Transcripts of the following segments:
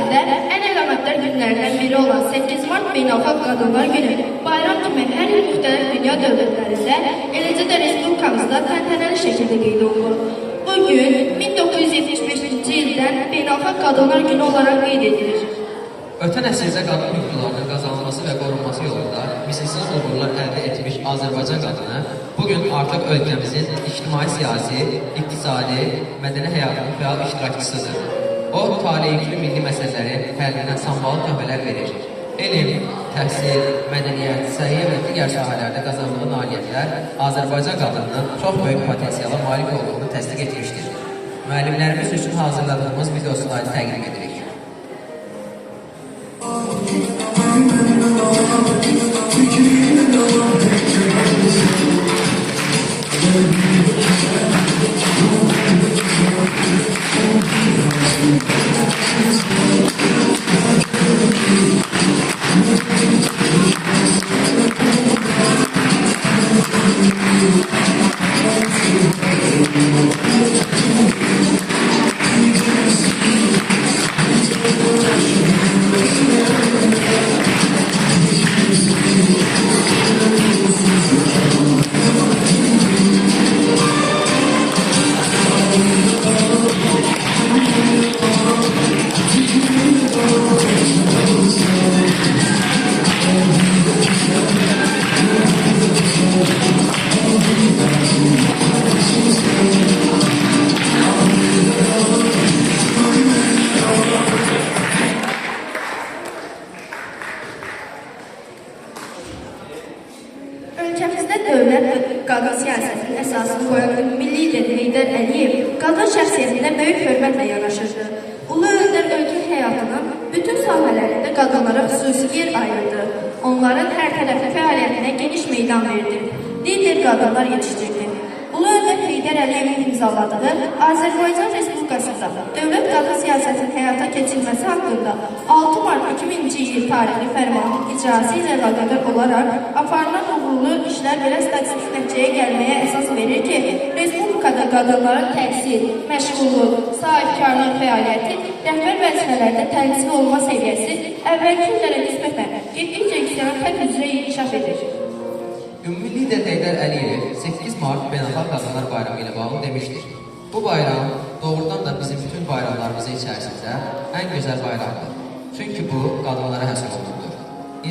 tarixində ən əlamətdar günlərdən biri olan 8 mart Beynəlxalq Qadınlar Günü bayram kimi hər il müxtəlif dünya dövlətlərində, eləcə də respublikamızda təntənəli şəkildə qeyd olunur. Bu gün 1975-ci ildən Beynəlxalq Qadınlar Günü olaraq qeyd edilir. Ötən əsrdə qadın hüquqlarının qazanılması və qorunması yolunda misilsiz uğurlar əldə etmiş Azərbaycan qadını bugün artıq ölkəmizin ictimai-siyasi, iqtisadi, mədəni həyatının fəal iştirakçısıdır. O, taleyüklü milli məsələlərin həllinə sambalı töhmələr verir. Elm, təhsil, mədəniyyət, səhiyyə və digər sahələrdə qazandığı nailiyyətlər Azərbaycan qadınının çox böyük potensiala malik olduğunu təsdiq etmişdir. Müəllimlərimiz üçün hazırladığımız video slaydı təqdim edirik. Ölkəmizdə dövlət və qadın siyasətinin əsasını qoyan ümumi lider Heydər Əliyev qadın şəxsiyyətinə böyük hörmətlə yanaşırdı. Ulu öndər ölkə həyatının bütün sahələrində qadınlara xüsusi yer ayırdı. Onların hər tərəfli fəaliyyətinə geniş meydan verdi. Lider qadınlar yetişdirdi. Heydər Əliyevin imzaladığı Azərbaycan Respublikasında dövlət qadın siyasətinin həyata keçirilməsi haqqında 6 mart 2000-ci il tarixli fərmanın icrası ilə əlaqədar olaraq aparılan uğurlu işlər belə statistik nəticəyə gəlməyə əsas verir ki, Respublikada qadınların təhsil, məşğulluq, sahibkarlıq fəaliyyəti, rəhbər vəzifələrdə tənzim olma səviyyəsi əvvəlki illərə nisbətən getdikcə yüksələn xətt üzrə inkişaf edir. Ümumi lider Heydər Əliyev 8 Mart Beynəlxalq Qadınlar Bayramı ilə bağlı demişdir. Bu bayram doğrudan da bizim bütün bayramlarımızın içərisində ən gözəl bayramdır. Çünki bu qadınlara həsr olunur.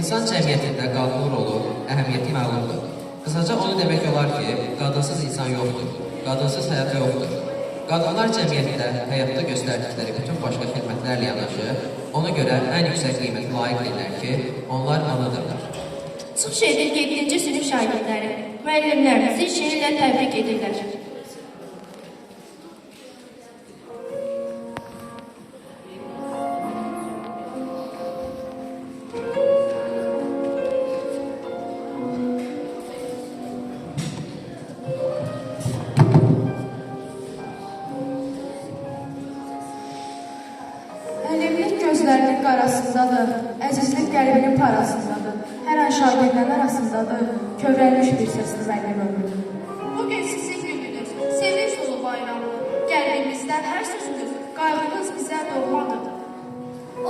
İnsan cəmiyyətində qadının rolu, əhəmiyyəti məlumdur. Qısaca onu demək olar ki, qadınsız insan yoxdur, qadınsız həyat yoxdur. Qadınlar cəmiyyətdə həyatda göstərdikləri bütün başqa xidmətlərlə yanaşı, ona görə ən yüksək qiymət layiq ki, onlar anadırlar. Çıxış edir 7-ci sinif şagirdləri. Müəllimlərimizi şeirlə təbrik edirlər. Əlillik gözlərinin qarasındadır, əzizlik qəlbinin parasındadır. Hər an şagirdlər arasındadır, kövrəlmiş bir səsli müəllim ömrü. Bugün sizin gününüz, sevinç dolu bayramdır. Qəlbimizdən hər sözünüz, qayğınız bizə doğmadır.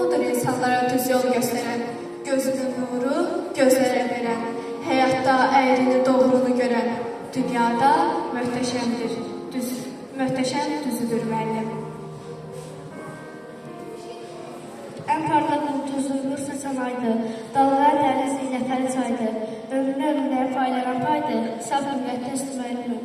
Odur insanlara düz yol göstərən, gözünün nuru gözlərə verən, həyatda əyrini doğrunu görən, dünyada möhtəşəmdir, düz, möhtəşəm düzüdür müəllim. Ən parlaq ulduzlu nur saçan aydı, dağlar dəniz zinətəli çaydı, ömrünü ömürlərə paylanan paydı, saf müqəddəs müəllim.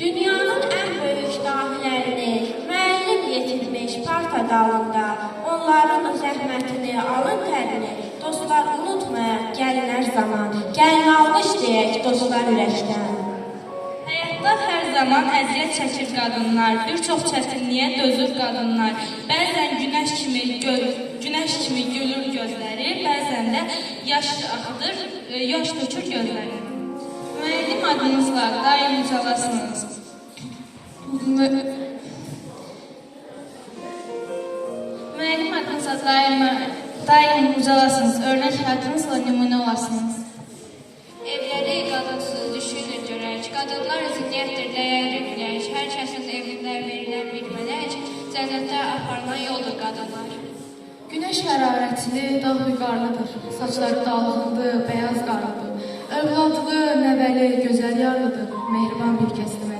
Dünyanın ən böyük dahilərini müəllim yetirmiş parta dalında. Onların zəhmətini, alın tərini dostlar unutmaya gəlin zaman. Gəlin alqış deyək dostlar ürəkdən. Həyatda hər zaman əziyyət çəkir qadınlar, bir çox çətinliyə dözür qadınlar. Bəzən günəş kimi göl, günəş kimi gülür gözləri, bəzən də yaş axıdır, e, yaş tökür gözləri. Müəllim adınızla daim ucalasınız. Mü- Müəllim adınızla daim, daim ucalasınız, örnək həyatınızla nümunə olasınız. Cənnətə aparılan yoldur qadınlar. Günəş hərarətli, dağ vüqarlıdır. Saçları dalğındır, bəyaz qarlıdır. Övladlı, nəvəli, gözəl yarlıdır. Mehriban bir kəsdir